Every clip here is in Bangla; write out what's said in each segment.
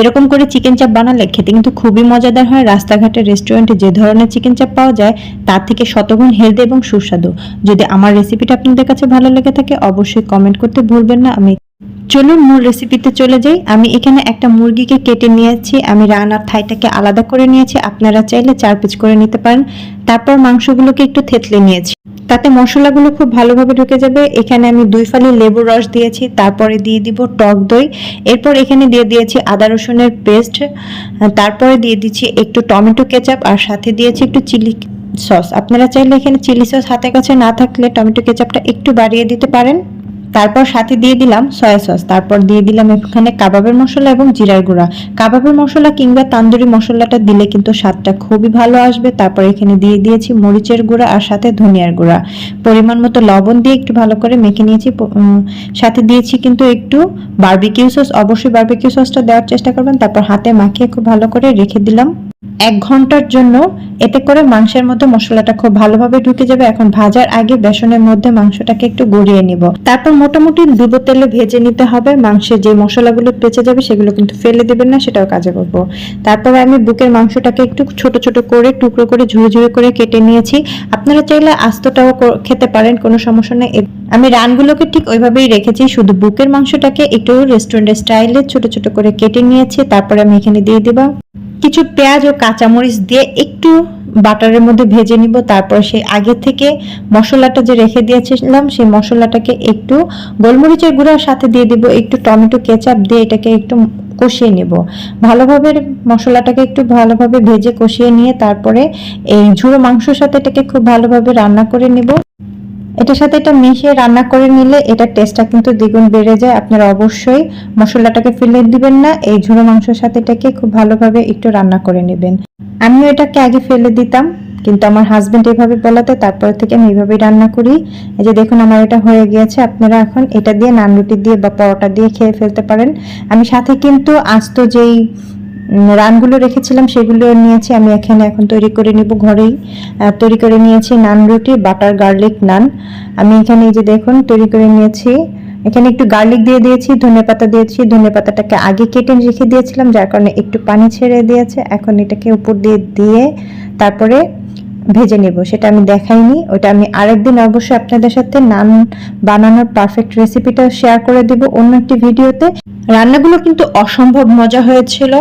এরকম করে চিকেন চাপ বানালে খেতে কিন্তু খুবই মজাদার হয়। রাস্তাঘাটের রেস্টুরেন্টে যে ধরনের চিকেন চাপ পাওয়া যায়, তার থেকে শতগুণ হেলদি এবং সুস্বাদু। যদি আমার রেসিপিটা আপনাদের কাছে ভালো লেগে থাকে, অবশ্যই কমেন্ট করতে ভুলবেন না। আমি চলুন মূল রেসিপিতে চলে যাই। আমি এখানে একটা মুরগিকে কেটে নিয়েছি। আমি রান্নার থাইটাকে আলাদা করে নিয়েছি। আপনারা চাইলে চার পিস করে নিতে পারেন। তারপর মাংসগুলোকে একটু থেতলে নিয়েছি। তাতে মশলাগুলো খুব ভালোভাবে ঢুকে যাবে। এখানে আমি দুই ফালি লেবুর রস দিয়েছি, তারপরে দিয়ে দিব টক দই। এরপর এখানে দিয়ে দিয়েছি আদা রসুনের পেস্ট। তারপরে দিয়ে দিচ্ছি একটু টমেটো কেচাপ আর সাথে দিয়েছি একটু চিলি সস। আপনারা চাইলে এখানে চিলি সস হাতে কাছে না থাকলে টমেটো কেচাপটা একটু বাড়িয়ে দিতে পারেন। তারপর সাথে দিয়ে দিলাম সয়া সস তারপর দিয়ে দিলাম এখানে কাবাবের মশলা এবং জিরার গুঁড়া। কাবাবের মশলা কিংবা তান্দুরি মশলাটা দিলে কিন্তু স্বাদটা খুবই ভালো আসবে। তারপর এখানে দিয়ে দিয়েছি মরিচের গুঁড়া আর সাথে ধনিয়ার গুঁড়া। পরিমাণ মতো লবণ দিয়ে একটু ভালো করে মেখে নিয়েছি। সাথে দিয়েছি কিন্তু একটু বারবিকিউ সস অবশ্যই বারবিকিউ সসটা দেওয়ার চেষ্টা করবেন। তারপর হাতে মাখিয়ে খুব ভালো করে রেখে দিলাম। এক ঘণ্টার জন্য এতে করে মাংসের মধ্যে মশলাটা খুব ভালোভাবে ঢুকে যাবে। এখন ভাজার আগে বেসনের মধ্যে মাংসটাকে একটু গড়িয়ে নিব। তারপর মোটামুটি ডুবো তেলে ভেজে নিতে হবে। মাংসের যে মশলাগুলো বেঁচে যাবে সেগুলো কিন্তু ফেলে দেবেন না, সেটাও কাজে করব। তারপরে আমি বুকের মাংসটাকে একটু ছোট ছোট করে, টুকরো করে, ঝুড়ে ঝুড়ে করে কেটে নিয়েছি। আপনারা চাইলে আস্তটাও খেতে পারেন, কোনো সমস্যা নেই। আমি রানগুলোকে ঠিক ওইভাবেই রেখেছি, শুধু বুকের মাংসটাকে একটু রেস্টুরেন্টের স্টাইলে ছোট ছোট করে কেটে নিয়েছি। তারপরে আমি এখানে দিয়ে দিবা কিছু পেঁয়াজ ও কাঁচামরিচ দিয়ে একটু বাটারের মধ্যে ভেজে নিব। তারপর সেই আগে থেকে মশলাটা যে রেখে দিয়েছিলাম, সেই মশলাটাকে একটু গোলমরিচের গুঁড়ার সাথে দিয়ে দিব। একটু টমেটো কেচাপ দিয়ে এটাকে একটু কষিয়ে নেব। ভালোভাবে মশলাটাকে একটু ভালোভাবে ভেজে কষিয়ে নিয়ে তারপরে এই ঝুড়ো মাংসর সাথে এটাকে খুব ভালোভাবে রান্না করে নেব। এটার সাথে এটা মিশিয়ে রান্না করে নিলে এটার টেস্টটা কিন্তু দ্বিগুণ বেড়ে যায়। আপনারা অবশ্যই মশলাটাকে ফেলে দিবেন না, এই ঝুড়ো মাংসের সাথে এটাকে খুব ভালোভাবে একটু রান্না করে নেবেন। আমিও এটাকে আগে ফেলে দিতাম, কিন্তু আমার হাজবেন্ড এভাবে বলাতে, তারপর থেকে আমি এইভাবেই রান্না করি। এই যে দেখুন আমার এটা হয়ে গিয়েছে, আপনারা এখন এটা দিয়ে নান রুটি দিয়ে বা পরোটা দিয়ে খেয়ে ফেলতে পারেন। আমি সাথে কিন্তু আস্ত যেই রানগুলো রেখেছিলাম, সেগুলো নিয়েছি, আমি এখানে এখন তৈরি করে নিব ঘরেই। তৈরি করে নিয়েছি নান রুটি, বাটার গার্লিক নান। আমি এখানে এই যে দেখুন, তৈরি করে নিয়েছি। এখানে একটু গার্লিক দিয়ে দিয়েছি, ধনে পাতা দিয়েছি। ধনে পাতাটাকে আগে কেটে রেখে দিয়েছিলাম, যার কারণে একটু পানি ছেড়ে দিয়েছে। এখন এটাকে উপর দিয়ে দিয়ে তারপরে ভেজে নেব। সেটা আমি দেখাইনি, ওটা আমি আরেকদিন অবশ্যই আপনাদের সাথে নান বানানোর পারফেক্ট রেসিপিটা শেয়ার করে দিব অন্য একটি ভিডিওতে রান্নাগুলো কিন্তু অসম্ভব মজা হয়েছিল।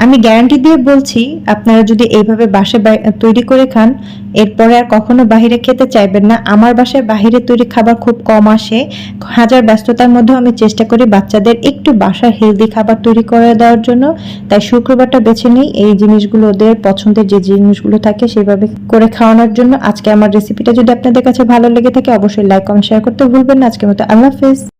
আমি গ্যারান্টি দিয়ে বলছি, আপনারা যদি এইভাবে বাই- তৈরি করে খান, এরপরে আর কখনো বাইরে খেতে চাইবেন না। আমার বাসায় বাইরে তৈরি খাবার খুব কম আসে। হাজার ব্যস্ততার মধ্যেও আমি চেষ্টা করি বাচ্চাদের একটু বাসার হেলদি খাবার তৈরি করে দেওয়ার জন্য। তাই শুক্রবারটা বেছে নিই, এই জিনিসগুলো ওদের পছন্দের যে জিনিসগুলো থাকে সেভাবে করে খাওয়ানোর জন্য। আজকে আমার রেসিপিটা যদি আপনাদের কাছে ভালো লেগে থাকে, অবশ্যই লাইক কমেন্ট শেয়ার করতে ভুলবেন না। আজকের মতো আল্লাহ হাফেজ।